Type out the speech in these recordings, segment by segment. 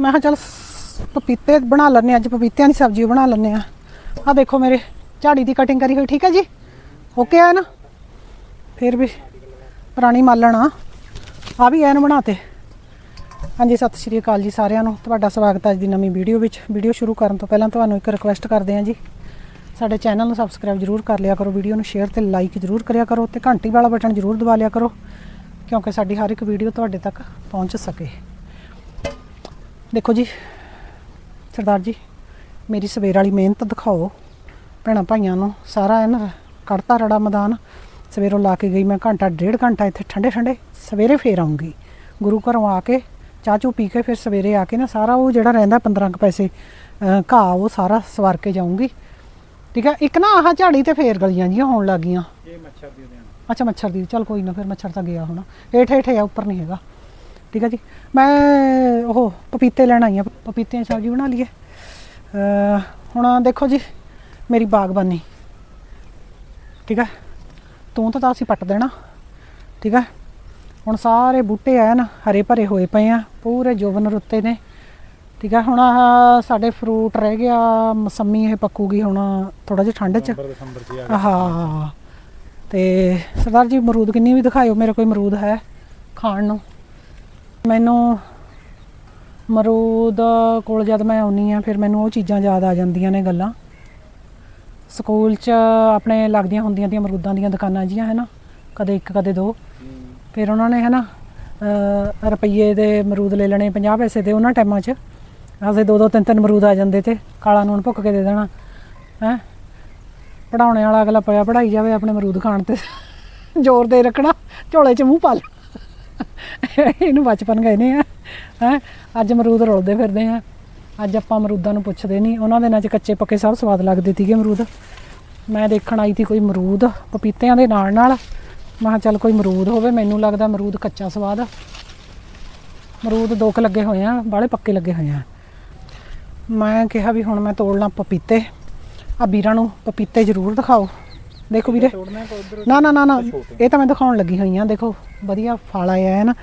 ਮੈਂ ਕਿਹਾ ਚੱਲ ਸ- ਪਪੀਤੇ ਬਣਾ ਲੈਣੇ ਅੱਜ ਪਪੀਤਿਆਂ ਦੀ ਸਬਜ਼ੀ ਬਣਾ ਲੈਣੇ ਆ ਆ ਦੇਖੋ ਮੇਰੇ ਝਾੜੀ ਦੀ ਕਟਿੰਗ ਕਰੀ ਹੋਈ, ਠੀਕ ਹੈ ਜੀ? ਓਕੇ ਆ ਨਾ? ਫਿਰ ਵੀ ਪੁਰਾਣੀ ਮਾਲਣ ਆ। ਆ ਵੀ ਐਨ ਬਣਾਤੇ। ਹਾਂਜੀ, ਸਤਿ ਸ਼੍ਰੀ ਅਕਾਲ ਜੀ ਸਾਰਿਆਂ ਨੂੰ। ਤੁਹਾਡਾ ਸਵਾਗਤ ਹੈ ਅੱਜ ਦੀ ਨਵੀਂ ਵੀਡੀਓ ਵਿੱਚ। ਵੀਡੀਓ ਸ਼ੁਰੂ ਕਰਨ ਤੋਂ ਪਹਿਲਾਂ ਤੁਹਾਨੂੰ ਇੱਕ ਰਿਕੁਐਸਟ ਕਰਦੇ ਹਾਂ ਜੀ। ਸਾਡੇ ਚੈਨਲ ਨੂੰ ਸਬਸਕ੍ਰਾਈਬ ਜਰੂਰ ਕਰ ਲਿਆ ਕਰੋ, ਵੀਡੀਓ ਨੂੰ ਸ਼ੇਅਰ ਤੇ ਲਾਈਕ ਜਰੂਰ ਕਰਿਆ ਕਰੋ ਤੇ ਘੰਟੀ ਵਾਲਾ ਬਟਨ ਜਰੂਰ ਦਬਾ ਲਿਆ ਕਰੋ, ਕਿਉਂਕਿ ਸਾਡੀ ਹਰ ਇੱਕ ਵੀਡੀਓ ਤੁਹਾਡੇ ਤੱਕ ਪਹੁੰਚ ਸਕੇ। ਦੇਖੋ ਜੀ ਸਰਦਾਰ ਜੀ ਮੇਰੀ ਸਵੇਰ ਵਾਲੀ ਮਿਹਨਤ ਦਿਖਾਓ। ਭੈਣਾਂ ਭਾਈਆਂ ਨੂੰ ਸਾਰਾ ਇਹਨਾਂ ਕੱਢਤਾ ਰੜਾ ਮੈਦਾਨ। ਸਵੇਰੋਂ ਲਾ ਕੇ ਗਈ ਮੈਂ ਘੰਟਾ ਡੇਢ ਘੰਟਾ ਇੱਥੇ ਠੰਡੇ ਠੰਡੇ ਸਵੇਰੇ ਫੇਰ ਆਉਂਗੀ ਗੁਰੂ ਘਰੋਂ ਆ ਕੇ ਚਾਹ ਚੂ ਪੀ ਕੇ ਫਿਰ ਸਵੇਰੇ ਆ ਕੇ ਨਾ ਸਾਰਾ ਉਹ ਜਿਹੜਾ ਰਹਿੰਦਾ 15 ਕੁ ਪੈਸੇ ਘਾਹ ਉਹ ਸਾਰਾ ਸਵਾਰ ਕੇ ਜਾਊਂਗੀ। ਠੀਕ ਹੈ ਇੱਕ ਨਾ ਆਹ ਝਾੜੀ ਤੇ ਫੇਰ ਗਲੀਆਂ ਜੀਆਂ ਹੋਣ ਲੱਗੀਆਂ। ਇਹ ਮੱਛਰ ਦੀ ਉਹਦੇ ਅੱਛਾ ਮੱਛਰ ਦੀ ਚੱਲ ਕੋਈ ਨਾ ਫਿਰ ਮੱਛਰ ਤਾਂ ਗਿਆ ਹੋਣਾ। ਹੇਠ ਹੇਠ ਆ ਉੱਪਰ ਨਹੀਂ ਹੈਗਾ। ਠੀਕ ਹੈ ਜੀ। ਮੈਂ ਉਹ ਪਪੀਤੇ ਲੈਣ ਆਈ ਆ ਪਪੀਤਿਆਂ ਦੀ ਸਬਜ਼ੀ ਬਣਾ ਲਈਏ। ਹੁਣ ਦੇਖੋ ਜੀ ਮੇਰੀ ਬਾਗਬਾਨੀ। ਠੀਕ ਹੈ ਤੂੰ ਤਾਂ ਤਾਂ ਅਸੀਂ ਪੱਟ ਦੇਣਾ। ਠੀਕ ਹੈ ਹੁਣ ਸਾਰੇ ਬੂਟੇ ਆ ਨਾ ਹਰੇ ਭਰੇ ਹੋਏ ਪਏ ਆ। ਪੂਰੇ ਜੋਬਨ ਰੁੱਤੇ ਨੇ। ਠੀਕ ਹੈ ਹੁਣ ਆਹ ਸਾਡੇ ਫਰੂਟ ਰਹਿ ਗਿਆ। ਮਸੰਮੀ ਇਹ ਪੱਕੂਗੀ ਹੁਣ ਥੋੜਾ ਜਿਹਾ ਠੰਡ ਚ। ਨਵੰਬਰ ਦਸੰਬਰ ਚ ਆ ਹਾਂ ਤੇ ਸਰਦਾਰ ਜੀ ਅਮਰੂਦ ਕਿੰਨੀ ਵੀ ਦਿਖਾਇਓ। ਮੇਰੇ ਕੋਈ ਅਮਰੂਦ ਹੈ ਖਾਣ ਨੂੰ। ਮੈਨੂੰ ਮਰੂਦ ਕੋਲ ਜਦ ਮੈਂ ਆਉਣੀ ਆ ਫਿਰ ਮੈਨੂੰ ਉਹ ਚੀਜ਼ਾਂ ਯਾਦ ਆ ਜਾਂਦੀਆਂ ਨੇ ਗੱਲਾਂ। ਸਕੂਲ 'ਚ ਆਪਣੇ ਲੱਗਦੀਆਂ ਹੁੰਦੀਆਂ ਦੀਆਂ ਮਰੂਦਾਂ ਦੀਆਂ ਦੁਕਾਨਾਂ ਜੀਆਂ ਹੈ ਨਾ ਕਦੇ ਇੱਕ, ਕਦੇ ਦੋ। ਫਿਰ ਉਹਨਾਂ ਨੇ ਹੈ ਨਾ ਰੁਪਈਏ ਦੇ ਮਰੂਦ ਲੈ ਲੈਣੇ 50 ਪੈਸੇ ਦੇ ਉਹਨਾਂ ਟਾਈਮਾਂ 'ਚ। ਆਸੇ ਦੋ ਦੋ, ਤਿੰਨ ਤਿੰਨ ਮਰੂਦ ਆ ਜਾਂਦੇ ਤੇ ਕਾਲਾ ਨੂਣ ਭੁੱਕ ਕੇ ਦੇ ਦੇਣਾ, ਹੈ? ਪੜਾਉਣੇ ਵਾਲਾ ਅਗਲਾ ਪਿਆ ਪੜਾਈ ਜਾਵੇ ਆਪਣੇ ਮਰੂਦ ਖਾਣ ਤੇ। ਜ਼ੋਰ ਦੇ ਰੱਖਣਾ, ਝੋਲੇ 'ਚ ਮੂੰਹ ਪਾ ਲੈ। ਇਹਨੂੰ ਬਚਪਨ ਗਏ ਨੇ ਆ, ਹੈ? ਅੱਜ ਅਮਰੂਦ ਰੁਲਦੇ ਫਿਰਦੇ ਆ। ਅੱਜ ਆਪਾਂ ਅਮਰੂਦਾਂ ਨੂੰ ਪੁੱਛਦੇ ਨਹੀਂ। ਉਹਨਾਂ ਦੇ ਨਾਲ ਚ ਕੱਚੇ ਪੱਕੇ ਸਭ ਸਵਾਦ ਲੱਗਦੇ ਸੀਗੇ ਅਮਰੂਦ। ਮੈਂ ਦੇਖਣ ਆਈ ਸੀ ਕੋਈ ਅਮਰੂਦ ਪਪੀਤਿਆਂ ਦੇ ਨਾਲ ਨਾਲ। ਮੈਂ ਚੱਲ ਕੋਈ ਅਮਰੂਦ ਹੋਵੇ, ਮੈਨੂੰ ਲੱਗਦਾ ਅਮਰੂਦ ਕੱਚਾ ਸਵਾਦ। ਆ। ਅਮਰੂਦ ਦੋ ਲੱਗੇ ਹੋਏ ਆ, ਬਾਹਲੇ ਪੱਕੇ ਲੱਗੇ ਹੋਏ ਆ। ਮੈਂ ਕਿਹਾ ਵੀ ਹੁਣ ਮੈਂ ਤੋੜ ਲਾਂ ਪਪੀਤੇ। ਆ ਵੀਰਾਂ ਨੂੰ ਪਪੀਤੇ ਜ਼ਰੂਰ ਦਿਖਾਓ। ਦੇਖੋ ਵੀਰੇ। ਨਾ ਨਾ ਨਾ ਨਾ। ਇਹ ਤਾਂ ਮੈਂ ਦਿਖਾਉਣ ਲੱਗੀ ਹੋਈ ਆ ਦੇਖੋ, ਵਧੀਆ ਫਲ ਆਇਆ ਹੈ ਨਾ।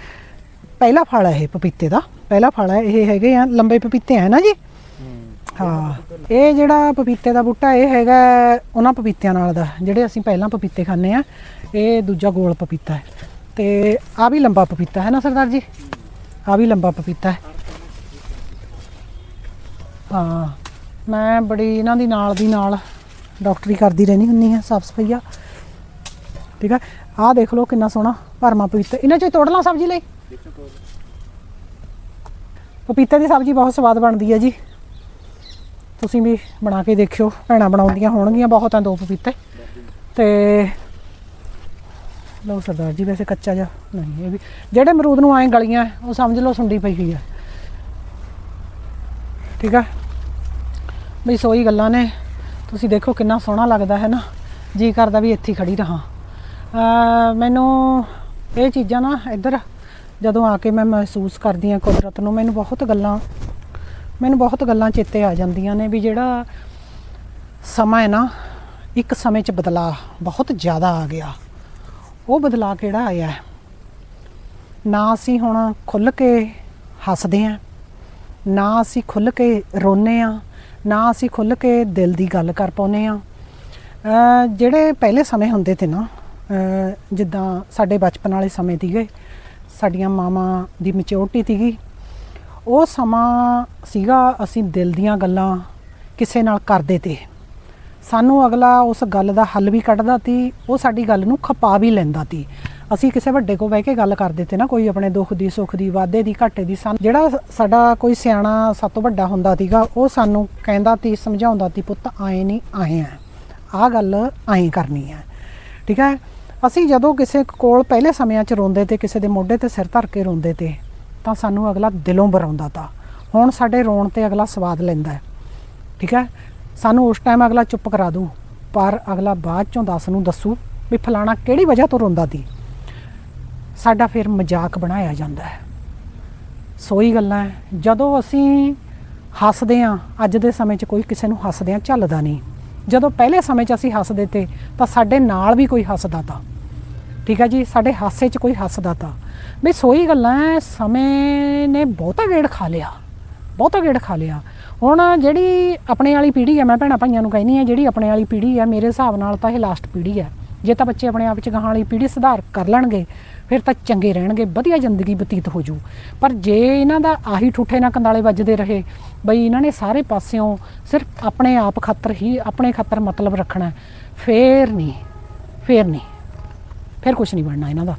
ਪਹਿਲਾ ਫਲ ਹੈ ਇਹ ਪਪੀਤੇ ਦਾ। ਪਹਿਲਾ ਫਲ ਹੈ, ਇਹ ਹੈਗੇ ਆ ਲੰਬੇ ਪਪੀਤੇ ਆ ਨਾ ਜੀ? ਹਾਂ। ਇਹ ਜਿਹੜਾ ਪਪੀਤੇ ਦਾ ਬੂਟਾ, ਇਹ ਹੈਗਾ ਉਹਨਾਂ ਪਪੀਤਿਆਂ ਨਾਲ ਦਾ, ਜਿਹੜੇ ਅਸੀਂ ਪਹਿਲਾਂ ਪਪੀਤੇ ਖਾਂਦੇ ਆ ਇਹ ਦੂਜਾ ਗੋਲ ਪਪੀਤਾ ਹੈ। ਤੇ ਆ ਵੀ ਲੰਬਾ ਪਪੀਤਾ ਹੈ ਨਾ, ਸਰਦਾਰ ਜੀ? ਆ ਵੀ ਲੰਬਾ ਪਪੀਤਾ ਹੈ। ਹਾਂ। ਮੈਂ ਬੜੀ ਇਹਨਾਂ ਦੀ ਨਾਲ ਦੀ ਨਾਲ ਡਾਕਟਰੀ ਕਰਦੀ ਰਹਿਣੀ ਹੁੰਦੀ ਆ, ਸਾਫ਼ ਸਫਾਈਆ ਠੀਕ ਹੈ ਆਹ ਦੇਖ ਲਓ ਕਿੰਨਾ ਸੋਹਣਾ ਭਰਮਾ ਪਪੀਤਾ। ਇਹਨਾਂ ਚੋਂ ਤੋੜ ਲਾਂ ਸਬਜ਼ੀ ਲਈ? ਪਪੀਤੇ ਦੀ ਸਬਜ਼ੀ ਬਹੁਤ ਸਵਾਦ ਬਣਦੀ ਹੈ ਜੀ। ਤੁਸੀਂ ਵੀ ਬਣਾ ਕੇ ਦੇਖਿਓ, ਭੈਣਾਂ ਬਣਾਉਂਦੀਆਂ ਹੋਣਗੀਆਂ ਬਹੁਤ ਆ ਦੋ ਪਪੀਤੇ। ਤੇ ਲਓ ਸਰਦਾਰ ਜੀ, ਵੈਸੇ ਕੱਚਾ ਜਿਹਾ ਨਹੀਂ, ਇਹ ਵੀ। ਜਿਹੜੇ ਅਮਰੂਦ ਨੂੰ ਐਂ ਗਲੀਆਂ, ਉਹ ਸਮਝ ਲਓ ਸੁੰਡੀ ਪਈ ਹੋਈ ਹੈ ਠੀਕ ਹੈ ਬਈ ਸੋਈ ਗੱਲਾਂ ਨੇ। ਤੁਸੀਂ ਦੇਖੋ ਕਿੰਨਾ ਸੋਹਣਾ ਲੱਗਦਾ ਹੈ ਨਾ। ਜੀ ਕਰਦਾ ਵੀ ਇੱਥੇ ਹੀ ਖੜੀ ਰਹਾ। ਮੈਨੂੰ ਇਹ ਚੀਜ਼ਾਂ ਨਾ ਇੱਧਰ ਜਦੋਂ ਆ ਕੇ ਮੈਂ ਮਹਿਸੂਸ ਕਰਦੀ ਹਾਂ ਕੁਦਰਤ ਨੂੰ, ਮੈਨੂੰ ਬਹੁਤ ਗੱਲਾਂ, ਮੈਨੂੰ ਬਹੁਤ ਗੱਲਾਂ ਚੇਤੇ ਆ ਜਾਂਦੀਆਂ ਨੇ ਵੀ ਜਿਹੜਾ ਸਮਾਂ ਹੈ ਨਾ, ਇੱਕ ਸਮੇਂ 'ਚ ਬਦਲਾ ਬਹੁਤ ਜ਼ਿਆਦਾ ਆ ਗਿਆ। ਉਹ ਬਦਲਾ ਕਿਹੜਾ ਆਇਆ ਨਾ ਅਸੀਂ ਹੁਣ ਖੁੱਲ ਕੇ ਹੱਸਦੇ ਆਂ ਨਾ ਅਸੀਂ ਖੁੱਲ ਕੇ ਰੋਨੇ ਆ ਨਾ ਅਸੀਂ ਖੁੱਲ ਕੇ ਦਿਲ ਦੀ ਗੱਲ ਕਰ ਪਾਉਨੇ ਆ ਜਿਹੜੇ ਪਹਿਲੇ ਸਮੇਂ ਹੁੰਦੇ ਤੇ ਨਾ ਜਿੱਦਾਂ ਸਾਡੇ ਬਚਪਨ ਵਾਲੇ ਸਮੇਂ ਸੀਗੇ, ਸਾਡੀਆਂ ਮਾਵਾਂ ਦੀ ਮੈਚਿਓਰਟੀ ਸੀਗੀ, ਉਹ ਸਮਾਂ ਸੀਗਾ ਅਸੀਂ ਦਿਲ ਦੀਆਂ ਗੱਲਾਂ ਕਿਸੇ ਨਾਲ ਕਰਦੇ ਤੇ। ਸਾਨੂੰ ਅਗਲਾ ਉਸ ਗੱਲ ਦਾ ਹੱਲ ਵੀ ਕੱਢਦਾ ਤੀ ਉਹ ਸਾਡੀ ਗੱਲ ਨੂੰ ਖਪਾ ਵੀ ਲੈਂਦਾ ਤੀ ਅਸੀਂ ਕਿਸੇ ਵੱਡੇ ਕੋਲ ਬਹਿ ਕੇ ਗੱਲ ਕਰਦੇ ਤੇ ਨਾ, ਕੋਈ ਆਪਣੇ ਦੁੱਖ ਦੀ, ਸੁੱਖ ਦੀ, ਵਾਧੇ ਦੀ, ਘਾਟੇ ਦੀ, ਸਾਨੂੰ ਜਿਹੜਾ ਸਾਡਾ ਕੋਈ ਸਿਆਣਾ ਸਭ ਤੋਂ ਵੱਡਾ ਹੁੰਦਾ ਸੀਗਾ, ਉਹ ਸਾਨੂੰ ਕਹਿੰਦਾ ਤੀ ਸਮਝਾਉਂਦਾ ਤੀ ਪੁੱਤ, ਆਏ ਨਹੀਂ ਆਏ ਆ ਆਹ ਗੱਲ ਐਂ ਕਰਨੀ ਹੈ ਠੀਕ ਹੈ ਅਸੀਂ ਜਦੋਂ ਕਿਸੇ ਕੋਲ ਪਹਿਲੇ ਸਮਿਆਂ 'ਚ ਰੋਂਦੇ ਤੇ, ਕਿਸੇ ਦੇ ਮੋਢੇ ਤੇ ਸਿਰ ਧਰ ਕੇ ਰੋਂਦੇ ਤੇ, ਤਾਂ ਸਾਨੂੰ ਅਗਲਾ ਦਿਲੋਂ ਬਰਾਉਂਦਾ ਤਾ। ਹੁਣ ਸਾਡੇ ਰੋਣ ਤੇ ਅਗਲਾ ਸਵਾਦ ਲੈਂਦਾ ਹੈ ਠੀਕ ਹੈ ਸਾਨੂੰ ਉਸ ਟਾਈਮ ਅਗਲਾ ਚੁੱਪ ਕਰਾ ਦੂ, ਪਰ ਅਗਲਾ ਬਾਅਦ ਚੋਂ ਦੱਸ ਨੂੰ ਦੱਸੂ ਵੀ ਫਲਾਣਾ ਕਿਹੜੀ ਵਜ੍ਹਾ ਤੋਂ ਰੋਂਦਾ ਸੀ। ਸਾਡਾ ਫਿਰ ਮਜ਼ਾਕ ਬਣਾਇਆ ਜਾਂਦਾ ਹੈ। ਸੋਈ ਗੱਲਾਂ ਜਦੋਂ ਅਸੀਂ ਹੱਸਦੇ ਹਾਂ, ਅੱਜ ਦੇ ਸਮੇਂ 'ਚ ਕੋਈ ਕਿਸੇ ਨੂੰ ਹੱਸਦਿਆਂ ਝੱਲਦਾ ਨਹੀਂ। ਜਦੋਂ ਪਹਿਲੇ ਸਮੇਂ 'ਚ ਅਸੀਂ ਹੱਸਦੇ ਤੇ, ਤਾਂ ਸਾਡੇ ਨਾਲ ਵੀ ਕੋਈ ਹੱਸਦਾ ਤਾ। ਠੀਕ ਹੈ ਜੀ? ਸਾਡੇ ਹਾਸੇ 'ਚ ਕੋਈ ਹੱਸਦਾ ਤਾ। ਵੀ ਸੋਈ ਗੱਲਾਂ ਸਮੇਂ ਨੇ ਬਹੁਤਾ ਗੇੜ ਖਾ ਲਿਆ। ਬਹੁਤਾ ਗੇੜ ਖਾ ਲਿਆ। ਹੁਣ ਜਿਹੜੀ ਆਪਣੇ ਵਾਲੀ ਪੀੜ੍ਹੀ ਹੈ, ਮੈਂ ਭੈਣਾਂ ਭਾਈਆਂ ਨੂੰ ਕਹਿੰਦੀ ਆ ਜਿਹੜੀ ਆਪਣੇ ਵਾਲੀ ਪੀੜ੍ਹੀ ਹੈ, ਮੇਰੇ ਹਿਸਾਬ ਨਾਲ ਤਾਂ ਇਹ ਲਾਸਟ ਪੀੜ੍ਹੀ ਹੈ। ਜੇ ਤਾਂ ਬੱਚੇ ਆਪਣੇ ਆਪ ਚ ਗਾਹਾਂ ਵਾਲੀ ਪੀੜ੍ਹੀ ਸੁਧਾਰ ਕਰ ਲੈਣਗੇ ਫਿਰ ਤਾਂ ਚੰਗੇ ਰਹਿਣਗੇ ਵਧੀਆ ਜ਼ਿੰਦਗੀ ਬਤੀਤ ਹੋ ਜੂ ਪਰ ਜੇ ਇਹਨਾਂ ਦਾ ਆਹੀ ਠੂਠੇ ਨਾਲ ਕੰਦਾਲੇ ਵੱਜਦੇ ਰਹੇ ਬਈ ਇਹਨਾਂ ਨੇ ਸਾਰੇ ਪਾਸਿਓਂ ਸਿਰਫ ਆਪਣੇ ਆਪ ਖਾਤਰ ਹੀ ਆਪਣੇ ਖਾਤਰ ਮਤਲਬ ਰੱਖਣਾ ਹੈ, ਫੇਰ ਨਹੀਂ ਫੇਰ ਨਹੀਂ ਫਿਰ ਕੁਝ ਨਹੀਂ ਬਣਨਾ ਇਹਨਾਂ ਦਾ।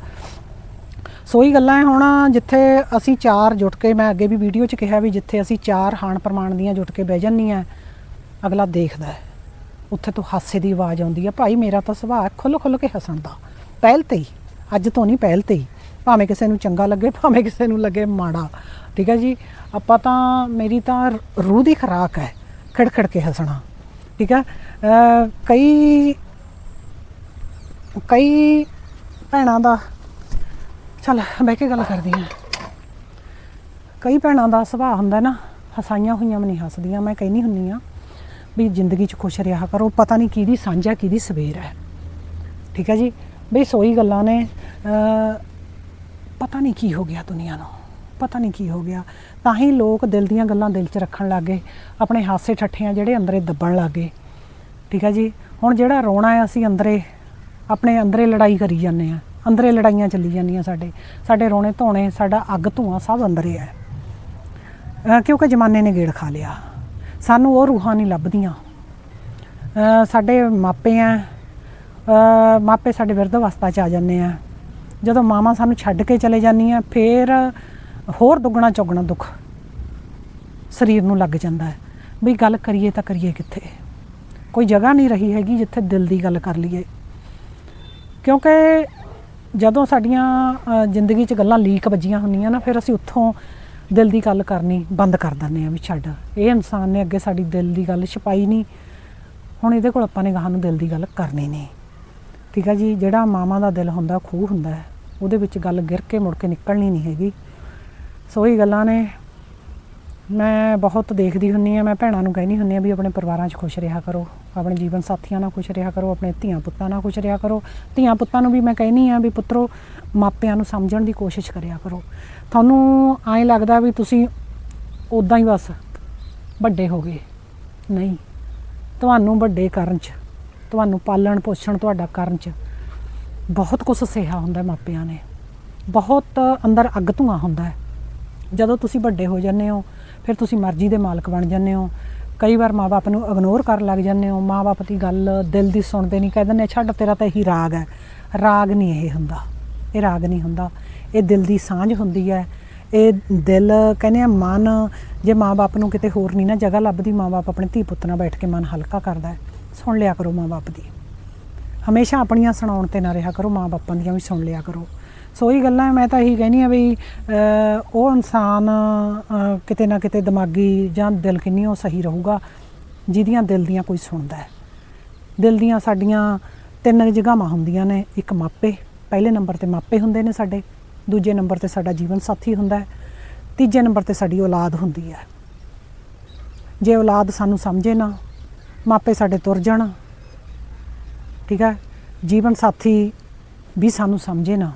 ਸੋ ਗੱਲਾਂ ਹੈ ਹੁਣ ਜਿੱਥੇ ਅਸੀਂ ਚਾਰ ਜੁਟ ਕੇ ਮੈਂ ਅੱਗੇ ਵੀ ਵੀਡੀਓ 'ਚ ਕਿਹਾ ਵੀ ਜਿੱਥੇ ਅਸੀਂ ਚਾਰ ਹਾਣ ਪ੍ਰਮਾਣ ਦੀਆਂ ਜੁਟ ਕੇ ਬਹਿ ਜੰਨੀਆਂ ਅਗਲਾ ਦੇਖਦਾ ਹੈ। ਉੱਥੇ ਤੋਂ ਹਾਸੇ ਦੀ ਆਵਾਜ਼ ਆਉਂਦੀ ਹੈ ਭਾਈ ਮੇਰਾ ਤਾਂ ਸੁਭਾਅ ਖੁੱਲ ਖੁੱਲ ਕੇ ਹੱਸਣ ਦਾ ਪਹਿਲ ਤੇ ਹੀ, ਅੱਜ ਤੋਂ ਨਹੀਂ ਪਹਿਲ ਤੇ ਹੀ। ਭਾਵੇਂ ਕਿਸੇ ਨੂੰ ਚੰਗਾ ਲੱਗੇ, ਭਾਵੇਂ ਕਿਸੇ ਨੂੰ ਲੱਗੇ ਮਾੜਾ। ਠੀਕ ਹੈ ਜੀ? ਆਪਾਂ ਤਾਂ, ਮੇਰੀ ਤਾਂ ਰੂਹ ਦੀ ਖਰਾਕ ਹੈ ਖੜ ਕੇ ਹੱਸਣਾ। ਠੀਕ ਹੈ? ਕਈ ਕਈ ਭੈਣਾਂ ਦਾ, ਚੱਲ ਬਹਿ ਕੇ ਗੱਲ ਕਰਦੀ ਹਾਂ। ਕਈ ਭੈਣਾਂ ਦਾ ਸੁਭਾਅ ਹੁੰਦਾ ਨਾ, ਹਸਾਈਆਂ ਹੋਈਆਂ ਵੀ ਨਹੀਂ ਹੱਸਦੀਆਂ, ਮੈਂ ਕਹਿੰਦੀ ਹੁੰਨੀ ਆ ਵੀ ਜ਼ਿੰਦਗੀ 'ਚ ਖੁਸ਼ ਰਿਹਾ ਕਰੋ, ਪਤਾ ਨਹੀਂ ਕਿਹਦੀ ਸਾਂਝ ਹੈ ਕਿਹਦੀ ਸਵੇਰ ਹੈ ਠੀਕ ਹੈ ਜੀ? ਬਈ ਸੋਈ ਗੱਲਾਂ ਨੇ ਪਤਾ ਨਹੀਂ ਕੀ ਹੋ ਗਿਆ ਦੁਨੀਆ ਨੂੰ, ਪਤਾ ਨਹੀਂ ਕੀ ਹੋ ਗਿਆ। ਤਾਂ ਹੀ ਲੋਕ ਦਿਲ ਦੀਆਂ ਗੱਲਾਂ ਦਿਲ 'ਚ ਰੱਖਣ ਲੱਗੇ ਆਪਣੇ ਹਾਸੇ ਠੱਠਿਆਂ ਜਿਹੜੇ ਅੰਦਰੇ ਦੱਬਣ ਲੱਗੇ ਠੀਕ ਹੈ ਜੀ? ਹੁਣ ਜਿਹੜਾ ਰੋਣਾ ਹੈ ਅਸੀਂ ਅੰਦਰੇ, ਆਪਣੇ ਅੰਦਰੇ ਲੜਾਈ ਕਰੀ ਜਾਂਦੇ ਆ, ਅੰਦਰੇ ਲੜਾਈਆਂ ਚੱਲੀ ਜਾਂਦੀਆਂ ਸਾਡੇ। ਸਾਡੇ ਰੋਣੇ ਧੋਣੇ, ਸਾਡਾ ਅੱਗ ਧੂਆਂ ਸਭ ਅੰਦਰੇ ਹੈ ਕਿਉਂਕਿ ਜਮਾਨੇ ਨੇ ਗੇੜ ਖਾ ਲਿਆ। ਸਾਨੂੰ ਉਹ ਰੂਹਾਂ ਨਹੀਂ ਲੱਭਦੀਆਂ। ਸਾਡੇ ਮਾਪੇ ਆ ਮਾਪੇ ਸਾਡੇ ਵਿਰਧ ਅਵਸਥਾ ਚ ਆ ਜਾਂਦੇ ਆ ਜਦੋਂ ਮਾਵਾਂ ਸਾਨੂੰ ਛੱਡ ਕੇ ਚਲੇ ਜਾਂਦੀਆਂ, ਫੇਰ ਹੋਰ ਦੁੱਗਣਾ ਚੌਗਣਾ ਦੁੱਖ ਸਰੀਰ ਨੂੰ ਲੱਗ ਜਾਂਦਾ ਹੈ ਵੀ ਗੱਲ ਕਰੀਏ ਤਾਂ ਕਰੀਏ ਕਿੱਥੇ? ਕੋਈ ਜਗ੍ਹਾ ਨਹੀਂ ਰਹੀ ਹੈਗੀ ਜਿੱਥੇ ਦਿਲ ਦੀ ਗੱਲ ਕਰ ਲਈਏ। ਕਿਉਂਕਿ ਜਦੋਂ ਸਾਡੀਆਂ ਜ਼ਿੰਦਗੀ 'ਚ ਗੱਲਾਂ ਲੀਕ ਵੱਜੀਆਂ ਹੁੰਦੀਆਂ ਨਾ, ਫਿਰ ਅਸੀਂ ਉੱਥੋਂ ਦਿਲ ਦੀ ਗੱਲ ਕਰਨੀ ਬੰਦ ਕਰ ਦਿੰਦੇ ਆ ਵੀ ਛੱਡ। ਇਹ ਇਨਸਾਨ ਨੇ ਅੱਗੇ ਸਾਡੀ ਦਿਲ ਦੀ ਗੱਲ ਛਪਾਈ ਨਹੀਂ। ਹੁਣ ਇਹਦੇ ਕੋਲ ਆਪਾਂ ਨੇ ਗਾਹ ਨੂੰ ਦਿਲ ਦੀ ਗੱਲ ਕਰਨੀ ਨਹੀਂ। ਠੀਕ ਆ ਜੀ, ਜਿਹੜਾ ਮਾਮਾ ਦਾ ਦਿਲ ਹੁੰਦਾ, ਖੂਹ ਹੁੰਦਾ ਉਹਦੇ ਵਿੱਚ ਗੱਲ ਗਿਰ ਕੇ ਮੁੜ ਕੇ ਨਿਕਲਣੀ ਨਹੀਂ ਹੈਗੀ। ਸੋ ਇਹ ਗੱਲਾਂ ਨੇ, ਮੈਂ ਬਹੁਤ ਦੇਖਦੀ ਹੁੰਨੀ ਆ ਮੈਂ ਭੈਣਾਂ ਨੂੰ ਕਹਿੰਦੀ ਹੁੰਨੀ ਆ ਵੀ ਆਪਣੇ ਪਰਿਵਾਰਾਂ 'ਚ ਖੁਸ਼ ਰਿਹਾ ਕਰੋ। ਆਪਣੇ ਜੀਵਨ ਸਾਥੀਆਂ ਨਾਲ ਖੁਸ਼ ਰਿਹਾ ਕਰੋ, ਆਪਣੇ ਧੀਆਂ ਪੁੱਤਾਂ ਨਾਲ ਖੁਸ਼ ਰਿਹਾ ਕਰੋ। ਧੀਆਂ ਪੁੱਤਾਂ ਨੂੰ ਵੀ ਮੈਂ ਕਹਿੰਦੀ ਆ ਵੀ ਪੁੱਤਰੋ, ਮਾਪਿਆਂ ਨੂੰ ਸਮਝਣ ਦੀ ਕੋਸ਼ਿਸ਼ ਕਰਿਆ ਕਰੋ। ਤੁਹਾਨੂੰ ਐਂ ਲੱਗਦਾ ਵੀ ਤੁਸੀਂ ਉਦਾਂ ਹੀ ਬਸ ਵੱਡੇ ਹੋ ਗਏ। ਨਹੀਂ, ਤੁਹਾਨੂੰ ਵੱਡੇ ਕਰਨ 'ਚ, ਤੁਹਾਨੂੰ ਪਾਲਣ ਪੋਸ਼ਣ ਤੁਹਾਡਾ ਕਰਨ 'ਚ ਬਹੁਤ ਕੁਝ ਸਿਹਾ ਹੁੰਦਾ ਮਾਪਿਆਂ ਨੇ। ਬਹੁਤ ਅੰਦਰ ਅੱਗ ਧੂਆਂ ਹੁੰਦਾ ਹੈ। ਜਦੋਂ ਤੁਸੀਂ ਵੱਡੇ ਹੋ ਜਾਂਦੇ ਹੋ, ਫਿਰ ਤੁਸੀਂ ਮਰਜ਼ੀ ਦੇ ਮਾਲਕ ਬਣ ਜਾਂਦੇ ਹੋ। ਕਈ ਵਾਰ ਮਾਪੇ ਨੂੰ ਇਗਨੋਰ ਕਰਨ ਲੱਗ ਜਾਂਦੇ ਹੋ ਮਾਪੇ ਦੀ ਗੱਲ ਦਿਲ ਦੀ ਸੁਣਦੇ ਨਹੀਂ, ਕਹਿ ਦਿੰਦੇ ਛੱਡ, ਤੇਰਾ ਤਾਂ ਇਹੀ ਰਾਗ ਹੈ। ਰਾਗ ਨਹੀਂ ਇਹ ਹੁੰਦਾ। ਇਹ ਰਾਗ ਨਹੀਂ ਹੁੰਦਾ। ਇਹ ਦਿਲ ਦੀ ਸਾਂਝ ਹੁੰਦੀ ਹੈ। ਇਹ ਦਿਲ, ਕਹਿੰਦੇ ਆ, ਮਨ, ਜੇ ਮਾਪੇ ਨੂੰ ਕਿਤੇ ਹੋਰ ਨਹੀਂ ਨਾ ਜਗ੍ਹਾ ਲੱਭਦੀ ਮਾਪੇ ਆਪਣੇ ਧੀ ਪੁੱਤ ਨਾਲ ਬੈਠ ਕੇ ਮਨ ਹਲਕਾ ਕਰਦਾ ਹੈ। ਸੁਣ ਲਿਆ ਕਰੋ ਮਾਪੇ ਦੀ। ਹਮੇਸ਼ਾ ਆਪਣੀਆਂ ਸੁਣਾਉਣ ਤੇ ਨਾ ਰਿਹਾ ਕਰੋ ਮਾਂ ਬਾਪਾਂ ਦੀਆਂ ਵੀ ਸੁਣ ਲਿਆ ਕਰੋ। ਸੋ ਇਹ ਗੱਲਾਂ ਮੈਂ ਤਾਂ ਇਹੀ ਕਹਿੰਦੀ ਆ ਵੀ ਉਹ ਇਨਸਾਨ ਕਿਤੇ ਨਾ ਕਿਤੇ ਦਿਮਾਗੀ ਜਾਂ ਦਿਲ ਕਿੰਨੀ ਉਹ ਸਹੀ ਰਹੂਗਾ, ਜਿਹਦੀਆਂ ਦਿਲ ਦੀਆਂ ਕੋਈ ਸੁਣਦਾ ਹੈ ਦਿਲ ਦੀਆਂ ਸਾਡੀਆਂ ਤਿੰਨ ਜਗ੍ਹਾਵਾਂ ਹੁੰਦੀਆਂ ਨੇ, ਇੱਕ ਮਾਪੇ, ਪਹਿਲੇ ਨੰਬਰ ਤੇ ਮਾਪੇ ਹੁੰਦੇ ਨੇ ਸਾਡੇ, ਦੂਜੇ ਨੰਬਰ ਤੇ ਸਾਡਾ ਜੀਵਨ ਸਾਥੀ ਹੁੰਦਾ ਹੈ ਤੀਜੇ ਨੰਬਰ ਤੇ ਸਾਡੀ ਔਲਾਦ ਹੁੰਦੀ ਹੈ ਜੇ ਔਲਾਦ ਸਾਨੂੰ ਸਮਝੇ ਨਾ, ਮਾਪੇ ਸਾਡੇ ਤੁਰ ਜਾਣ, ਠੀਕ ਹੈ ਜੀਵਨ ਸਾਥੀ ਵੀ ਸਾਨੂੰ ਸਮਝੇ ਨਾ।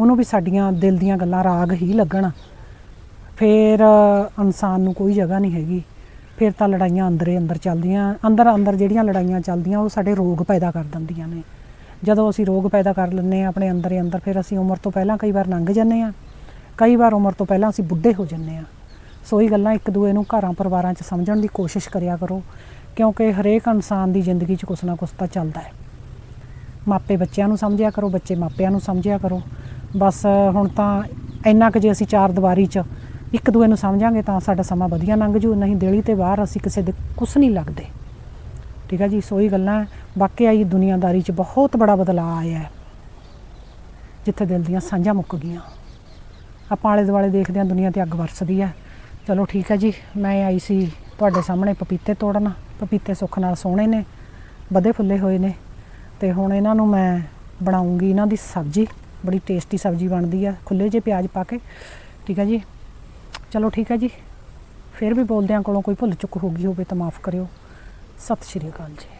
ਉਹਨੂੰ ਵੀ ਸਾਡੀਆਂ ਦਿਲ ਦੀਆਂ ਗੱਲਾਂ ਰਾਗ ਹੀ ਲੱਗਣ। ਫਿਰ ਇਨਸਾਨ ਨੂੰ ਕੋਈ ਜਗ੍ਹਾ ਨਹੀਂ ਹੈਗੀ। ਫਿਰ ਤਾਂ ਲੜਾਈਆਂ ਅੰਦਰੇ ਅੰਦਰ ਚੱਲਦੀਆਂ, ਅੰਦਰ ਅੰਦਰ ਜਿਹੜੀਆਂ ਲੜਾਈਆਂ ਚੱਲਦੀਆਂ, ਉਹ ਸਾਡੇ ਰੋਗ ਪੈਦਾ ਕਰ ਦਿੰਦੀਆਂ ਨੇ। ਜਦੋਂ ਅਸੀਂ ਰੋਗ ਪੈਦਾ ਕਰ ਲੈਂਦੇ ਹਾਂ ਆਪਣੇ ਅੰਦਰੇ ਅੰਦਰ, ਫਿਰ ਅਸੀਂ ਉਮਰ ਤੋਂ ਪਹਿਲਾਂ ਕਈ ਵਾਰ ਲੰਘ ਜਾਂਦੇ ਹਾਂ। ਕਈ ਵਾਰ ਉਮਰ ਤੋਂ ਪਹਿਲਾਂ ਅਸੀਂ ਬੁੱਢੇ ਹੋ ਜਾਂਦੇ ਹਾਂ। ਸੋ ਇਹ ਗੱਲਾਂ ਇੱਕ ਦੂਏ ਨੂੰ ਘਰਾਂ ਪਰਿਵਾਰਾਂ 'ਚ ਸਮਝਣ ਦੀ ਕੋਸ਼ਿਸ਼ ਕਰਿਆ ਕਰੋ, ਕਿਉਂਕਿ ਹਰੇਕ ਇਨਸਾਨ ਦੀ ਜ਼ਿੰਦਗੀ 'ਚ ਕੁਛ ਨਾ ਕੁਛ ਤਾਂ ਚੱਲਦਾ ਹੈ। ਮਾਪੇ ਬੱਚਿਆਂ ਨੂੰ ਸਮਝਿਆ ਕਰੋ, ਬੱਚੇ ਮਾਪਿਆਂ ਨੂੰ ਸਮਝਿਆ ਕਰੋ। ਬਸ ਹੁਣ ਤਾਂ ਇੰਨਾ ਕੁ ਜੇ ਅਸੀਂ ਚਾਰ ਦੀਵਾਰੀ 'ਚ ਇੱਕ ਦੂਏ ਨੂੰ ਸਮਝਾਂਗੇ ਤਾਂ ਸਾਡਾ ਸਮਾਂ ਵਧੀਆ ਲੰਘ ਜੂ, ਨਹੀਂ ਦਿਲੀ ਤੇ ਬਾਹਰ ਅਸੀਂ ਕਿਸੇ ਦੇ ਕੁਛ ਨਹੀਂ ਲੱਗਦੇ। ਠੀਕ ਹੈ ਜੀ, ਸੋ ਗੱਲਾਂ ਹੈ। ਵਾਕਿਆ ਹੀ ਦੁਨੀਆਦਾਰੀ 'ਚ ਬਹੁਤ ਬੜਾ ਬਦਲਾਅ ਆਇਆ ਹੈ ਜਿੱਥੇ ਦਿਲ ਦੀਆਂ ਸਾਂਝਾਂ ਮੁੱਕ ਗਈਆਂ। ਆਪਾਂ ਆਲੇ ਦੁਆਲੇ ਦੇਖਦੇ ਹਾਂ ਦੁਨੀਆ ਤੇ ਅੱਗ ਵਰਸਦੀ ਹੈ ਚਲੋ ਠੀਕ ਹੈ ਜੀ, ਮੈਂ ਆਈ ਸੀ ਤੁਹਾਡੇ ਸਾਹਮਣੇ ਪਪੀਤੇ ਤੋੜਨ। ਪਪੀਤੇ ਸੁੱਖ ਨਾਲ ਸੋਹਣੇ ਨੇ, ਵਧੇ ਫੁੱਲੇ ਹੋਏ ਨੇ। ਤੇ ਹੁਣ ਇਹਨਾਂ ਨੂੰ ਮੈਂ ਬਣਾਉਂਗੀ ਇਹਨਾਂ ਦੀ ਸਬਜ਼ੀ। ਬੜੀ ਟੇਸਟੀ ਸਬਜ਼ੀ ਬਣਦੀ ਆ। ਖੁੱਲੇ ਜੇ ਪਿਆਜ਼ ਪਾ ਕੇ। ਠੀਕ ਹੈ ਜੀ? ਚਲੋ ਠੀਕ ਹੈ ਜੀ। ਫਿਰ ਵੀ ਬੋਲਦਿਆਂ ਕੋਲੋਂ ਕੋਈ ਭੁੱਲ ਚੁੱਕ ਹੋ ਗਈ ਹੋਵੇ ਤਾਂ ਮਾਫ ਕਰਿਓ। ਸਤਿ ਸ਼੍ਰੀ ਅਕਾਲ ਜੀ।